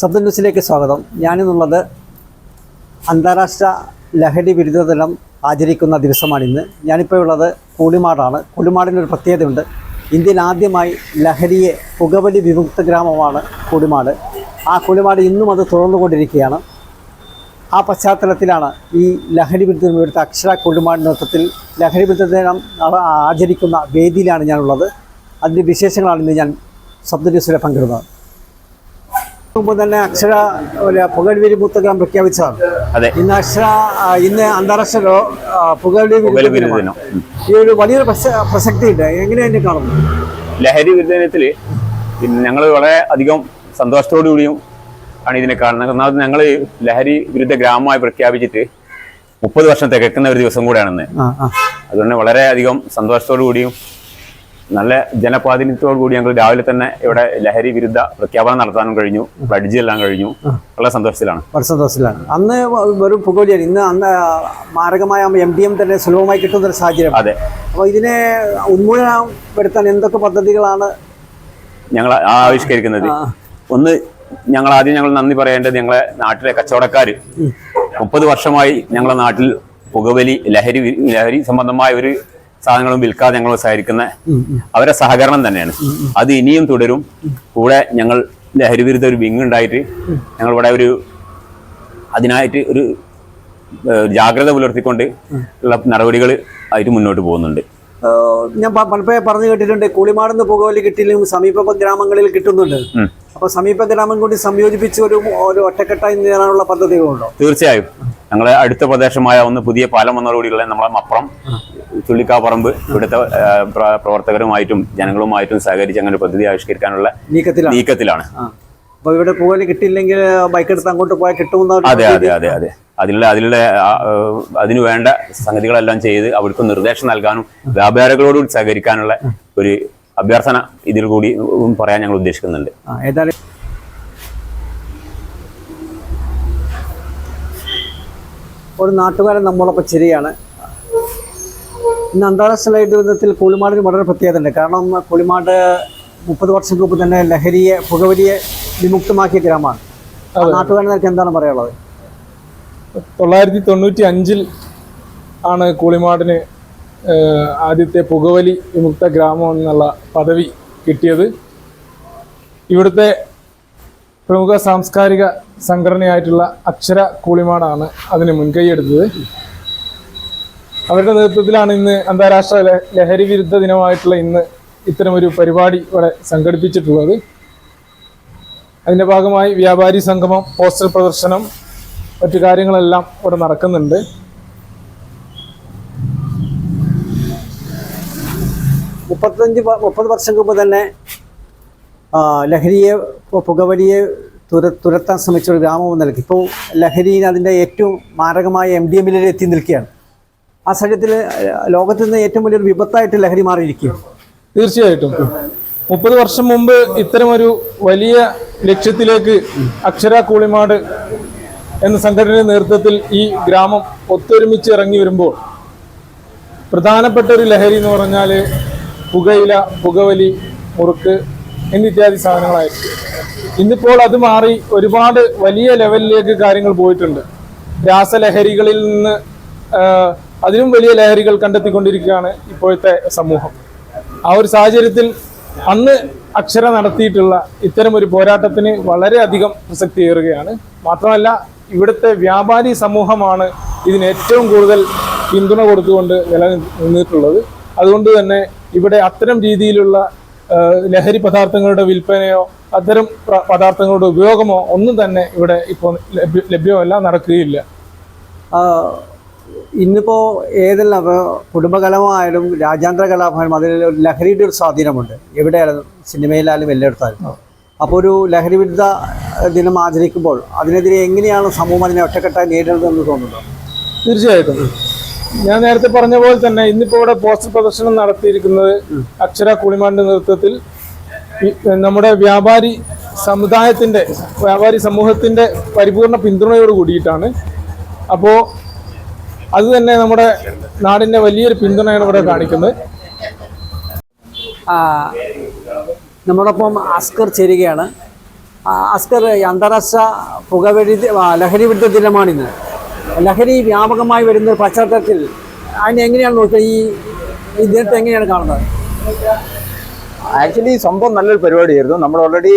ശബ്ദ ന്യൂസിലേക്ക് സ്വാഗതം. ഞാനിന്നുള്ളത് അന്താരാഷ്ട്ര ലഹരി വിരുദ്ധ ദിനം ആചരിക്കുന്ന ദിവസമാണിന്ന്. ഞാനിപ്പോൾ ഉള്ളത് കൂളിമാടാണ്. കൂളിമാടിനൊരു പ്രത്യേകതയുണ്ട്. ഇന്ത്യയിൽ ആദ്യമായി ലഹരിയെ പുകവലി വിമുക്ത ഗ്രാമമാണ് കൂളിമാട്. ആ കൂളിമാട് ഇന്നും അത് തുറന്നുകൊണ്ടിരിക്കുകയാണ് ആ പശ്ചാത്തലത്തിലാണ് ഈ ലഹരി വിരുദ്ധ ഇവിടുത്തെ അക്ഷര കുളിമാട് നേതൃത്വത്തിൽ ലഹരി വിരുദ്ധ ദിനം ആചരിക്കുന്ന വേദിയിലാണ് ഞാനുള്ളത്. അതിന്റെ വിശേഷങ്ങളാണ് ഇന്ന് ഞാൻ ശബ്ദ ന്യൂസിലെ പങ്കിടുന്നത്. മുമ്പ് തന്നെ അക്ഷര ഒരു പുകവലി പുസ്തകം പ്രഖ്യാപിച്ചതാണ്. അതെ. ഇന്ന് അക്ഷര ഇന്ന് അന്താരാഷ്ട്ര. ഉം. ഈ ഒരു വലിയൊരു പ്രസക്തി ഉണ്ട് എങ്ങനെ എന്നെ കാണുന്നു ലഹരി വിരുദ്ധനത്തിൽ ഞങ്ങൾ വളരെ അധികം സന്തോഷത്തോടു കൂടിയും ആണ് ഇതിനെ കാണുന്നത്. ഒന്നാമത് ഞങ്ങൾ ലഹരി വിരുദ്ധ ഗ്രാമമായി പ്രഖ്യാപിച്ചിട്ട് മുപ്പത് വർഷം തികക്കുന്ന ഒരു ദിവസം കൂടെയാണെന്ന്. അതുകൊണ്ട് വളരെ അധികം സന്തോഷത്തോടു കൂടിയും നല്ല ജനപ്രാതിനിധ്യത്തോടു കൂടി ഞങ്ങൾ രാവിലെ തന്നെ ഇവിടെ ലഹരി വിരുദ്ധ പ്രഖ്യാപനം നടത്താനും കഴിഞ്ഞു ബ്ലഡ്ജ് എല്ലാം കഴിഞ്ഞു. വളരെ സന്തോഷത്തിലാണ്. വളരെ സന്തോഷത്തിലാണ്. അന്ന് വെറും പുകവലിയാണ്. ഇന്ന് അന്ന് മാരകമായ എം ഡി എം തന്നെ സുലഭമായി കിട്ടുന്ന ഒരു സാഹചര്യം. അതെ. അപ്പോൾ ഇതിനെ ഉന്മൂലനപ്പെടുത്താൻ എന്തൊക്കെ പദ്ധതികളാണ് ഞങ്ങൾ ആവിഷ്കരിക്കുന്നത്? ഒന്ന് ഞങ്ങൾ ആദ്യം ഞങ്ങൾ നന്ദി പറയേണ്ടത് ഞങ്ങളെ നാട്ടിലെ കച്ചവടക്കാർ മുപ്പത് വർഷമായി ഞങ്ങളെ നാട്ടിൽ പുകവലി ലഹരി ലഹരി സംബന്ധമായ ഒരു സാധനങ്ങളും വിൽക്കാതെ ഞങ്ങൾ സഹകരിക്കുന്ന അവരെ സഹകരണം തന്നെയാണ്. അത് ഇനിയും തുടരും. കൂടെ ഞങ്ങൾ ലഹരിവിരുദ്ധ ഒരു വിങ് ഉണ്ടായിട്ട് ഞങ്ങൾ ഇവിടെ ഒരു അതിനായിട്ട് ഒരു ജാഗ്രത പുലർത്തിക്കൊണ്ട് ഉള്ള നടപടികൾ ആയിട്ട് മുന്നോട്ട് പോകുന്നുണ്ട്. ഞാൻ പലപ്പോഴും പറഞ്ഞു കേട്ടിട്ടുണ്ട് കൂളിമാടുന്ന് പുകവലി കിട്ടിയില്ലെങ്കിൽ സമീപ ഗ്രാമങ്ങളിൽ കിട്ടുന്നുണ്ട്. അപ്പൊ സമീപ ഗ്രാമം കൂടി സംയോജിപ്പിച്ച് ഒരു ഒരു ഒറ്റക്കെട്ടായി നേടാനുള്ള പദ്ധതികളുണ്ടോ? തീർച്ചയായും. ഞങ്ങളെ അടുത്ത പ്രദേശമായ ഒന്ന് പുതിയ പാലം വന്നതോടുകൂടിയുള്ള നമ്മളെ മപ്പുറം ചുള്ളിക്കാപ്പറമ്പ് ഇവിടുത്തെ പ്രവർത്തകരുമായിട്ടും ജനങ്ങളുമായിട്ടും സഹകരിച്ച് അങ്ങനെ പദ്ധതി ആവിഷ്കരിക്കാനുള്ള നീക്കത്തിലാണ്. അപ്പൊ ഇവിടെ പോകാൻ കിട്ടിയില്ലെങ്കിൽ ബൈക്ക് എടുത്ത് അങ്ങോട്ട് പോയാൽ കിട്ടുമെന്ന അതെ അതെ അതെ അതെ. അതിലുള്ള അതിലുള്ള അതിനു വേണ്ട സംഗതികളെല്ലാം ചെയ്ത് അവർക്ക് നിർദ്ദേശം നൽകാനും വ്യാപാരികളോട് സഹകരിക്കാനുള്ള ഒരു അഭ്യർത്ഥന ഇതിൽ കൂടി പറയാൻ ഞങ്ങൾ ഉദ്ദേശിക്കുന്നുണ്ട്. ഏതായാലും ഒരു നാട്ടുകാരൻ നമ്മളൊപ്പം ശരിയാണ്. ഇന്ന് അന്താരാഷ്ട്ര ലഹരി ദുരന്തത്തിൽ കൂളിമാടിന് വളരെ പ്രത്യേകത ഉണ്ട്. കാരണം കൂളിമാട് മുപ്പത് വർഷം മുമ്പ് തന്നെ ലഹരിയെ പുകവലിയെ വിമുക്തമാക്കിയ ഗ്രാമമാണ് നാട്ടുകാരനൊക്കെ എന്താണ് പറയാനുള്ളത്? തൊള്ളായിരത്തി തൊണ്ണൂറ്റി അഞ്ചിൽ ആണ് കൂളിമാടിന് ആദ്യത്തെ പുകവലി വിമുക്ത ഗ്രാമം എന്നുള്ള പദവി കിട്ടിയത്. ഇവിടുത്തെ പ്രമുഖ സാംസ്കാരിക സംഘടനയായിട്ടുള്ള അക്ഷര കൂളിമാടാണ് അതിന് മുൻകൈയെടുത്തത് അവരുടെ നേതൃത്വത്തിലാണ് ഇന്ന് അന്താരാഷ്ട്ര ലഹരി വിരുദ്ധ ദിനമായിട്ടുള്ള ഇന്ന് ഇത്തരമൊരു പരിപാടി ഇവിടെ സംഘടിപ്പിച്ചിട്ടുള്ളത്. അതിന്റെ ഭാഗമായി വ്യാപാരി സംഗമം പോസ്റ്റർ പ്രദർശനം മറ്റു കാര്യങ്ങളെല്ലാം ഇവിടെ നടക്കുന്നുണ്ട്. മുപ്പത്തഞ്ച് മുപ്പത് വർഷം മുമ്പ് തന്നെ ലഹരിയെ പുകവലിയെ തുര തുരത്താൻ ശ്രമിച്ച ഒരു ഗ്രാമം നൽകി ഇപ്പോൾ ലഹരിയിൽ അതിന്റെ ഏറ്റവും മാരകമായ എം ഡി എമ്മിലേക്ക് എത്തി നിൽക്കുകയാണ്. ആ സാഹചര്യത്തിൽ ലോകത്തിൽ നിന്ന് ഏറ്റവും വലിയൊരു വിപത്തായിട്ട് ലഹരി മാറിയിരിക്കും. തീർച്ചയായിട്ടും. മുപ്പത് വർഷം മുമ്പ് ഇത്തരമൊരു വലിയ ലക്ഷ്യത്തിലേക്ക് അക്ഷര കൂളിമാട് എന്ന സംഘടനയുടെ നേതൃത്വത്തിൽ ഈ ഗ്രാമം ഒത്തൊരുമിച്ച് ഇറങ്ങി വരുമ്പോൾ പ്രധാനപ്പെട്ട ഒരു ലഹരി എന്ന് പറഞ്ഞാൽ പുകയില പുകവലി മുറുക്ക് എന്നിത്യാദി സാധനങ്ങളായിരിക്കും. ഇന്നിപ്പോൾ അത് മാറി ഒരുപാട് വലിയ ലെവലിലേക്ക് കാര്യങ്ങൾ പോയിട്ടുണ്ട്. രാസലഹരികളിൽ നിന്ന് അതിലും വലിയ ലഹരികൾ കണ്ടെത്തിക്കൊണ്ടിരിക്കുകയാണ് ഇപ്പോഴത്തെ സമൂഹം. ആ ഒരു സാഹചര്യത്തിൽ അന്ന് അക്ഷര നടത്തിയിട്ടുള്ള ഇത്തരം ഒരു പോരാട്ടത്തിന് വളരെയധികം പ്രസക്തി ഏറുകയാണ്. മാത്രമല്ല ഇവിടുത്തെ വ്യാപാരി സമൂഹമാണ് ഇതിന് ഏറ്റവും കൂടുതൽ പിന്തുണ കൊടുത്തുകൊണ്ട് നിലനിന്നിട്ടുള്ളത് അതുകൊണ്ട് തന്നെ ഇവിടെ അത്തരം രീതിയിലുള്ള ലഹരി പദാർത്ഥങ്ങളുടെ വിൽപ്പനയോ അത്തരം പദാർത്ഥങ്ങളുടെ ഉപയോഗമോ ഒന്നും തന്നെ ഇവിടെ ഇപ്പോൾ ലഭ്യ- ലഭ്യമല്ല നടക്കുകയില്ല. ഇന്നിപ്പോൾ ഏതെല്ലാം കുടുംബകലമായാലും രാജ്യാന്തര കലാപമായാലും അതിൽ ഒരു ലഹരിയുടെ ഒരു സ്വാധീനമുണ്ട്. എവിടെയായാലും സിനിമയിലായാലും എല്ലായിടത്തായാലും അപ്പോൾ ഒരു ലഹരി വിരുദ്ധ ദിനം ആചരിക്കുമ്പോൾ അതിനെതിരെ എങ്ങനെയാണ് സമൂഹം അതിനെ ഒറ്റക്കെട്ടായി നേരിടുന്നതെന്ന് തോന്നുന്നു തീർച്ചയായിട്ടും. ഞാൻ നേരത്തെ പറഞ്ഞ പോലെ തന്നെ ഇന്നിപ്പോൾ ഇവിടെ പോസ്റ്റർ പ്രദർശനം നടത്തിയിരിക്കുന്നത് അക്ഷര കുളിമാന്റെ നേതൃത്വത്തിൽ. നമ്മുടെ വ്യാപാരി സമുദായത്തിന്റെ വ്യാപാരി സമൂഹത്തിന്റെ പരിപൂർണ പിന്തുണയോട് കൂടിയിട്ടാണ്. അപ്പോൾ അത് തന്നെ നമ്മുടെ നാടിന്റെ വലിയൊരു പിന്തുണയാണ് ഇവിടെ കാണിക്കുന്നത്. നമ്മോടൊപ്പം അസ്കർ ചേരുകയാണ്. അസ്കർ ഈ അന്താരാഷ്ട്ര പുകവലി ലഹരി വിരുദ്ധ ദിനമാണിന്ന്. ലഹരി വ്യാപകമായി വരുന്ന ഒരു പശ്ചാത്തലത്തിൽ അതിനെ എങ്ങനെയാണ് നോക്കുക? ഈ ഈ ദിനത്തെ എങ്ങനെയാണ് കാണുന്നത്? ആക്ച്വലി സംഭവം നല്ലൊരു പരിപാടിയായിരുന്നു. നമ്മൾ ഓൾറെഡി